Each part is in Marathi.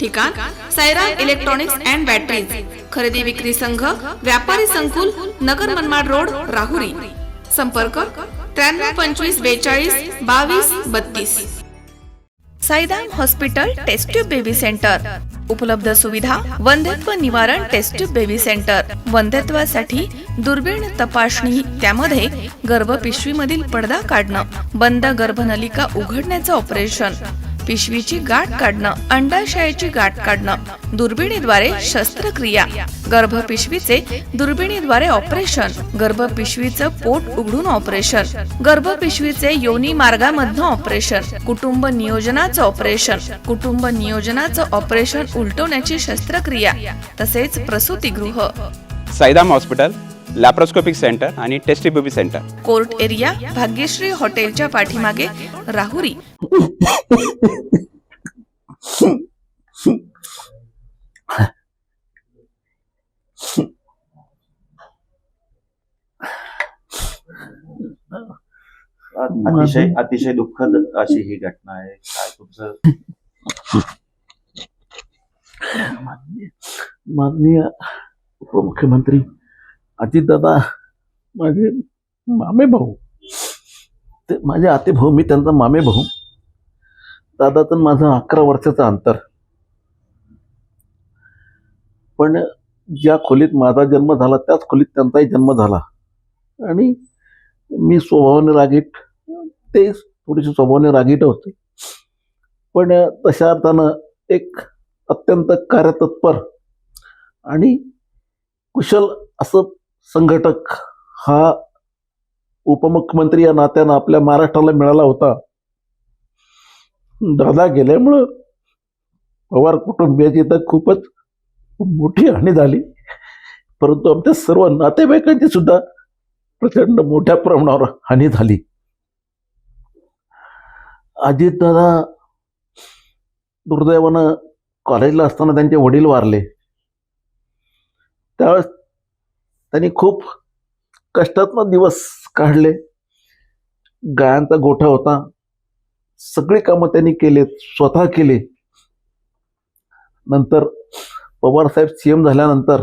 ठिकाण सैराम इलेक्ट्रॉनिक्स अँड बॅटरीज खरेदी विक्री संघ व्यापारी संकुल नगर मनमाड रोड राहुरी. संपर्क त्र्याण्णव पंचवीस बेचाळीस बावीस बत्तीस. Saidam hospital test tube baby centre. उपलब्ध सुविधा वंध्यत्व निवारण टेस्ट्यूब बेबी सेंटर. वंध्यत्वासाठी दुर्बीण तपासणी त्यामध्ये गर्भपिशवीमधील पडदा काढणं बंद गर्भनलिका उघडण्याचं ऑपरेशन. पिशवीची गाठ काढणं अंडाशयाची गाठ काढणं दुर्बिणीद्वारे शस्त्रक्रिया. गर्भपिशवीचे दुर्बिणीद्वारे ऑपरेशन गर्भपिशवीचं पोट उघडून ऑपरेशन गर्भपिशवीचे योनी मार्गामधनं ऑपरेशन कुटुंब नियोजनाचं ऑपरेशन कुटुंब नियोजनाचं ऑपरेशन उलटवण्याची शस्त्रक्रिया तसेच प्रसूतीगृह. साईदाम हॉस्पिटल. लॅप्रोस्कोपिक सेंटर आणि test tube baby centre court area Bhagyashree हॉटेलच्या पाठीमागे राहुरी. अतिशय अतिशय दुःखद अशी ही घटना आहे. काय तुमचं? माननीय माननीय उपमुख्यमंत्री. अजितदादा माझे मामे भाऊ. ते माझे आते भाऊ मी त्यांचा मामे भाऊ. दादा तर माझं अकरा वर्षाचं अंतर. पण ज्या खोलीत माझा जन्म झाला त्याच खोलीत त्यांचाही जन्म झाला. आणि मी स्वभावाने रागीट ते थोडीशी स्वभावाने रागीट होते. पण तशा अर्थानं एक अत्यंत कार्यतत्पर आणि कुशल असं संघटक हा उपमुख्यमंत्री या नात्यानं आपल्या महाराष्ट्राला मिळाला होता. दादा गेल्यामुळं पवार कुटुंबियाची तर खूपच मोठी हानी झाली. परंतु आमच्या सर्व नातेवाईकांची सुद्धा प्रचंड मोठ्या प्रमाणावर हानी झाली. अजितदादा दुर्दैवानं कॉलेजला असताना त्यांचे वडील वारले. त्यावेळेस त्यांनी खूप कष्टातनं दिवस काढले. गायांचा गोठा होता. सगळी कामं त्यांनी केले स्वतः केले. नंतर पवारसाहेब सी एम झाल्यानंतर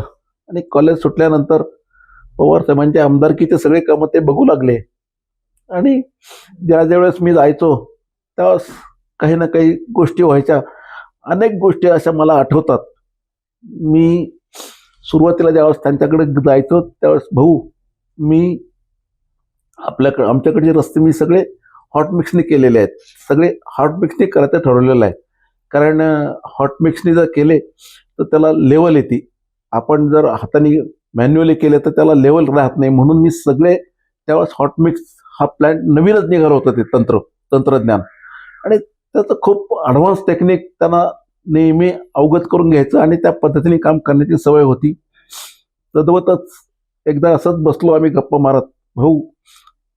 आणि कॉलेज सुटल्यानंतर पवारसाहेबांच्या आमदारकीचे सगळे कामं ते बघू लागले. आणि ज्या ज्यावेळेस मी जायचो त्यावेळेस काही ना काही गोष्टी व्हायच्या. अनेक गोष्टी अशा मला आठवतात. मी सुरुवातीला ज्यावेळेस त्यांच्याकडे जायचो त्यावेळेस भाऊ मी आपल्याकडे आमच्याकडचे रस्ते मी सगळे हॉट मिक्सने केलेले आहेत. सगळे हॉट मिक्सने करायचं ठरवलेलं आहे. कारण हॉट मिक्सने जर केले तर त्याला लेवल येते. आपण जर हाताने मॅन्युअली केले तर त्याला लेवल राहत नाही. म्हणून मी सगळे त्यावेळेस हॉट मिक्स हा प्लॅन नवीनच निघालं होतं ते तंत्र तंत्रज्ञान. आणि त्याचं खूप ॲडव्हान्स टेक्निक त्यांना नेहमी अवगत करून घ्यायचं आणि त्या पद्धतीने काम करण्याची सवय होती. तद्वतच एकदा असंच बसलो आम्ही गप्पा मारत भाऊ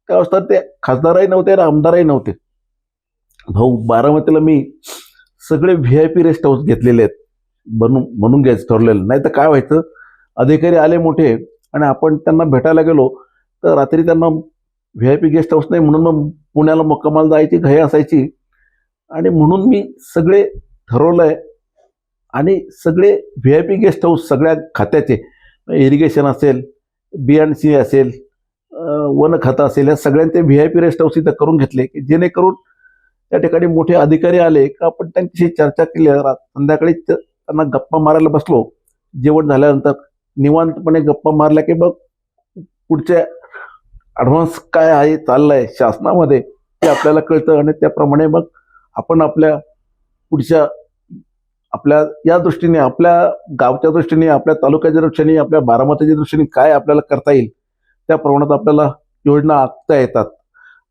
त्या अवस्था? ते खासदारही नव्हते आणि आमदारही नव्हते. भाऊ बारामतीला मी सगळे V I P rest house घेतलेले आहेत. बनून म्हणून घ्यायचं ठरलेलं नाही तर काय व्हायचं? अधिकारी आले मोठे आणि आपण त्यांना भेटायला गेलो तर रात्री त्यांना V I P guest house नाही म्हणून मग पुण्याला मुक्कामाला जायची घाई असायची. आणि म्हणून मी सगळे ठरवलंय. आणि सगळे V I P guest house सगळ्या खात्याचे इरिगेशन असेल बी अँड सी असेल वन खातं असेल या सगळ्यांचे V I P rest house इथं करून घेतले की जेणेकरून त्या ठिकाणी मोठे अधिकारी आले का आपण त्यांच्याशी चर्चा केली संध्याकाळी त्यांना गप्पा मारायला बसलो. जेवण झाल्यानंतर निवांतपणे गप्पा मारल्या की मग पुढच्या ॲडव्हान्स काय आहे चाललंय शासनामध्ये ते आपल्याला कळतं. आणि त्याप्रमाणे मग आपण आपल्या पुढच्या आपल्या या दृष्टीने आपल्या गावच्या दृष्टीने आपल्या तालुक्याच्या दृष्टीने आपल्या बारामतीच्या दृष्टीने काय आपल्याला करता येईल त्या प्रमाणात आपल्याला योजना आखता येतात.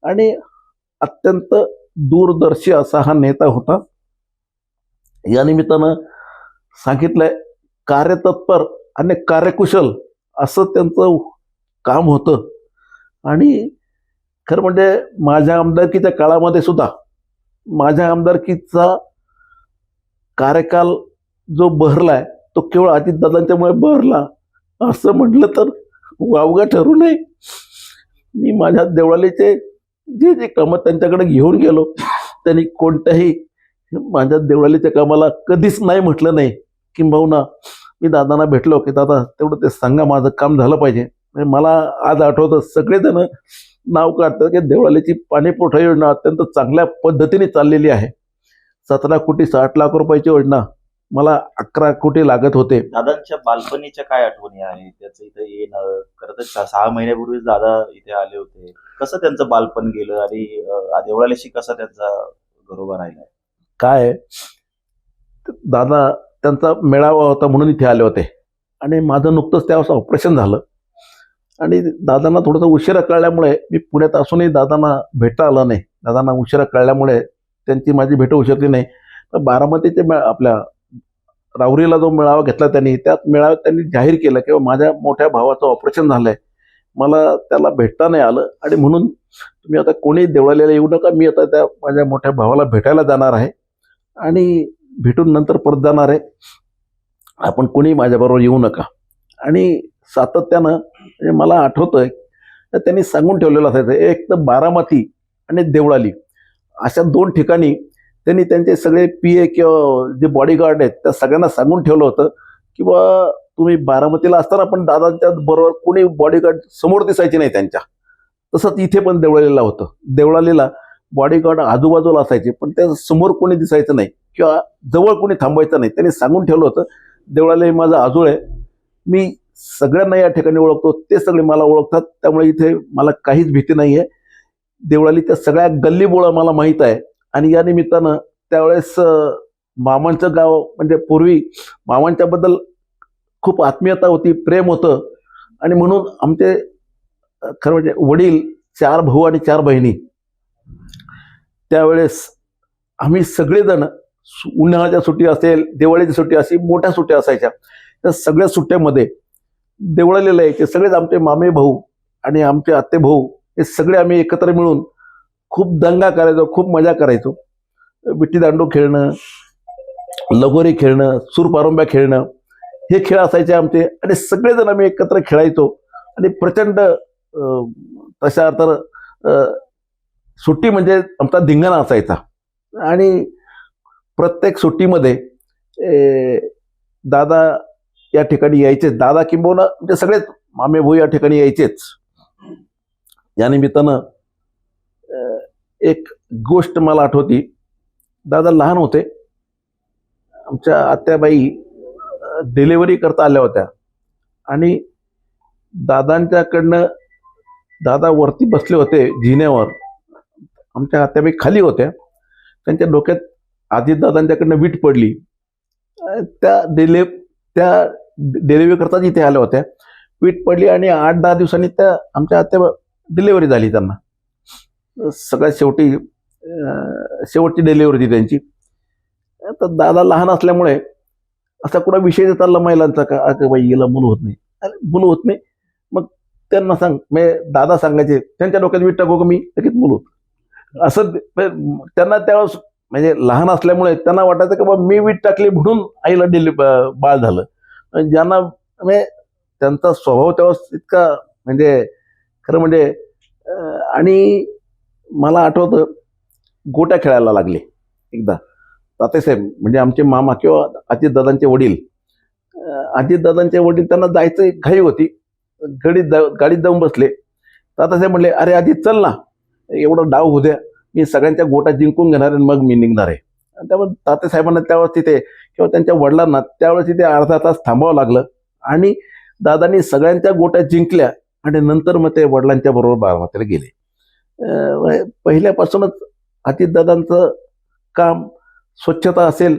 आणि अत्यंत दूरदर्शी असा हा नेता होता. या निमित्तानं सांगितलंय कार्यतत्पर आणि कार्यकुशल असं त्यांचं काम होतं. आणि खरं म्हणजे माझ्या आमदारकीच्या काळामध्ये सुद्धा माझ्या आमदारकीचा कार्यकाल जो बहरलाय तो केवळ अजितदादांच्यामुळे बहरला. असं म्हटलं तर वावगा ठरू नये. मी माझ्या देवळालीचे जे जे कामं त्यांच्याकडे घेऊन गेलो त्यांनी कोणत्याही माझ्या देवळालीच्या कामाला कधीच नाही म्हटलं नाही. किंबहुना मी दादांना भेटलो की दादा तेवढं ते सांगा माझं काम झालं पाहिजे. म्हणजे मला आज आठवतं सगळेजण नाव काढतात की देवळालीची पाणीपुरवठा योजना अत्यंत चांगल्या पद्धतीने चाललेली आहे. सतरा कोटी साठ लाख रुपयाची योजना. मला अकरा कोटी लागत होते. दादांच्या बालपणीच्या काय आठवणी आहेत? त्याचं इथं येणं खरं तर सहा- महिन्यापूर्वीच दादा इथे आले होते. कसं त्यांचं बालपण गेलं आणि अं, देवळालीशी कसा त्यांचा गरोबा राहिला? काय? आहे, दादा त्यांचा मेळावा होता म्हणून इथे आले होते. आणि माझं नुकतंच त्यावेळेस ऑपरेशन झालं. आणि दादांना थोडंसं उशिरा कळल्यामुळे मी पुण्यात असूनही दादांना भेटता आलं नाही. दादांना उशिरा कळल्यामुळे त्यांची माझी भेट होऊ शकली नाही. तर बारामतीच्या मे- आपल्या राहुरीला जो मेळावा घेतला त्यांनी त्या मेळाव्यात त्यांनी जाहीर केलं की माझ्या मोठ्या भावाचं ऑपरेशन झालं आहे मला त्याला भेटता नाही आलं आणि म्हणून तुम्ही आता कोणी देवळालीला येऊ नका मी आता त्या माझ्या मोठ्या भावाला भेटायला जाणार आहे आणि भेटून नंतर परत जाणार आहे. आपण कोणी माझ्याबरोबर येऊ नका. आणि सातत्यानं म्हणजे मला आठवतंय तर त्यांनी सांगून ठेवलेलं असायचं एक तर बारामती आणि देवळाली. अशा दोन ठिकाणी त्यांनी त्यांचे सगळे पी ए किंवा जे बॉडीगार्ड आहेत त्या सगळ्यांना सांगून ठेवलं होतं की बा तुम्ही बारामतीला असताना पण दादांच्या बरोबर कोणी बॉडीगार्ड समोर दिसायचे नाही त्यांच्या. तसंच इथे पण देवळालीला होतं. देवळालीला बॉडीगार्ड आजूबाजूला असायचे पण त्या समोर कोणी दिसायचं नाही किंवा जवळ कोणी थांबायचं नाही. त्यांनी सांगून ठेवलं होतं देवळाली माझं आजोळ आहे. मी सगळ्यांना या ठिकाणी ओळखतो. ते सगळे मला ओळखतात. त्यामुळे इथे मला काहीच भीती नाही आहे देवळाली त्या सगळ्या गल्लीबोळा मला माहीत आहे. आणि या निमित्तानं त्यावेळेस मामांचं गाव म्हणजे पूर्वी मामांच्याबद्दल खूप आत्मीयता होती प्रेम होतं. आणि म्हणून आमचे खरं म्हणजे वडील चार भाऊ आणि चार बहिणी. त्यावेळेस आम्ही सगळेजण सु- उन्हाळ्याच्या सुट्टी असेल दिवाळीची सुट्टी अशी मोठ्या सुट्ट्या असायच्या. त्या सगळ्या सुट्ट्यामध्ये देवळालीला यायचे. सगळेच आमचे मामे भाऊ आणि आमचे आत्ते भाऊ हे सगळे आम्ही एकत्र मिळून खूप दंगा करायचो खूप मजा करायचो. विट्टी दांडू खेळणं लगोरी खेळणं सूरपारंब्या खेळणं हे खेळ असायचे आमचे. आणि सगळेजण आम्ही एकत्र खेळायचो. आणि प्रचंड तशा तर सुट्टी म्हणजे आमचा धिंगाणा असायचा. आणि प्रत्येक सुट्टीमध्ये दादा या ठिकाणी यायचेच. दादा किंबहुना म्हणजे सगळेच मामे भाऊ या ठिकाणी यायचेच. या निमित्तानं एक गोष्ट मला आठवती. दादा लहान होते. आमच्या आत्याबाई डिलेवरी करता आल्या होत्या. आणि दादांच्याकडनं दादा वरती बसले होते जिन्यावर. आमच्या आत्याबाई खाली होत्या. त्यांच्या डोक्यात अजितदादांच्याकडनं वीट पडली. त्या डिले त्या डिलेवरी करताच इथे आल्या होत्या. वीट पडली आणि आठ दहा दिवसांनी त्या आमच्या आत्या डिलेवरी झाली त्यांना. सगळ्यात शेवटी शेवटची डिलेवरी होती त्यांची. तर दादा लहान असल्यामुळे असा कुठला विषय चालला महिलांचा का अगं बाई हिला मुलं होत नाही. अरे मुलं होत नाही. मग त्यांना सांग म्हणजे दादा सांगायचे त्यांच्या डोक्यात वीट टाकू मी लगेच मुलं होत. असं त्यांना त्यावेळेस म्हणजे लहान असल्यामुळे त्यांना वाटायचं की बाबा मी वीट टाकली म्हणून आईला डिलि बाळ झालं. ज्यांना म्हणजे त्यांचा स्वभाव त्यावेळेस इतका म्हणजे खरं म्हणजे आणि मला आठवतं गोट्या खेळायला लागले एकदा. तातेसाहेब म्हणजे आमचे मामा किंवा अजितदादांचे वडील अजितदादांचे वडील त्यांना जायचं घाई होती. गडीत जा गाडीत जाऊन बसले. तातासाहेब म्हणले अरे अजित चल ना. एवढं डाव होऊ द्या. मी सगळ्यांच्या गोटा जिंकून घेणार आणि मग मी निघणार आहे. आणि त्यामुळे तातेसाहेबांना त्यावेळेस तिथे किंवा त्यांच्या वडिलांना त्यावेळेस तिथे अर्धा तास थांबावं लागलं. आणि दादांनी सगळ्यांच्या गोट्या जिंकल्या. आणि नंतर मग ते वडिलांच्या बरोबर बारामतीला गेले. पहिल्यापासूनच अजितदादांचं काम स्वच्छता असेल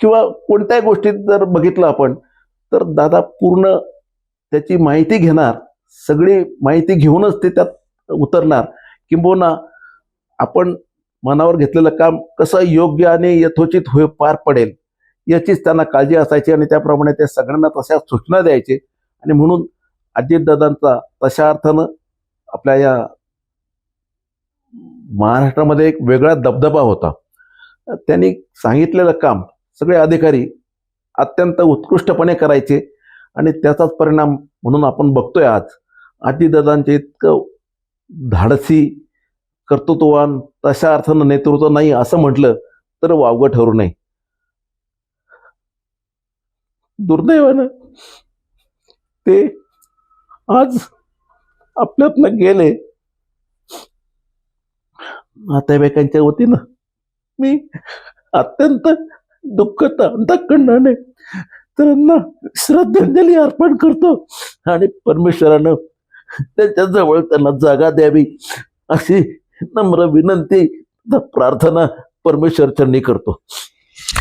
किंवा कोणत्याही गोष्टीत जर बघितलं आपण तर दादा पूर्ण त्याची माहिती घेणार सगळी माहिती घेऊनच ते त्यात उतरणार. किंबहुना आपण मनावर घेतलेलं काम कसं योग्य आणि यथोचित होय पार पडेल याचीच त्यांना काळजी असायची आणि त्याप्रमाणे ते सगळ्यांना तशा सूचना द्यायचे. आणि म्हणून अजितदादांचा तशा अर्थानं आपल्या या महाराष्ट्रामध्ये एक वेगळा दबदबा होता. त्यांनी सांगितलेलं काम सगळे अधिकारी अत्यंत उत्कृष्टपणे करायचे आणि त्याचाच परिणाम म्हणून आपण बघतोय आज. अजितदादांचे इतकं धाडसी कर्तृत्ववान तशा अर्थानं नेतृत्व नाही असं म्हटलं तर वावगं ठरू नये. दुर्दैवानं ते आज आपल्यातनं गेले. नातेवाईकांच्या वतीनं मी अत्यंत दुःख अंतकंडाने त्यांना श्रद्धांजली अर्पण करतो आणि परमेश्वरानं त्यांच्या जवळ त्यांना जागा द्यावी अशी नम्र विनंती प्रार्थना परमेश्वर चरणी करतो.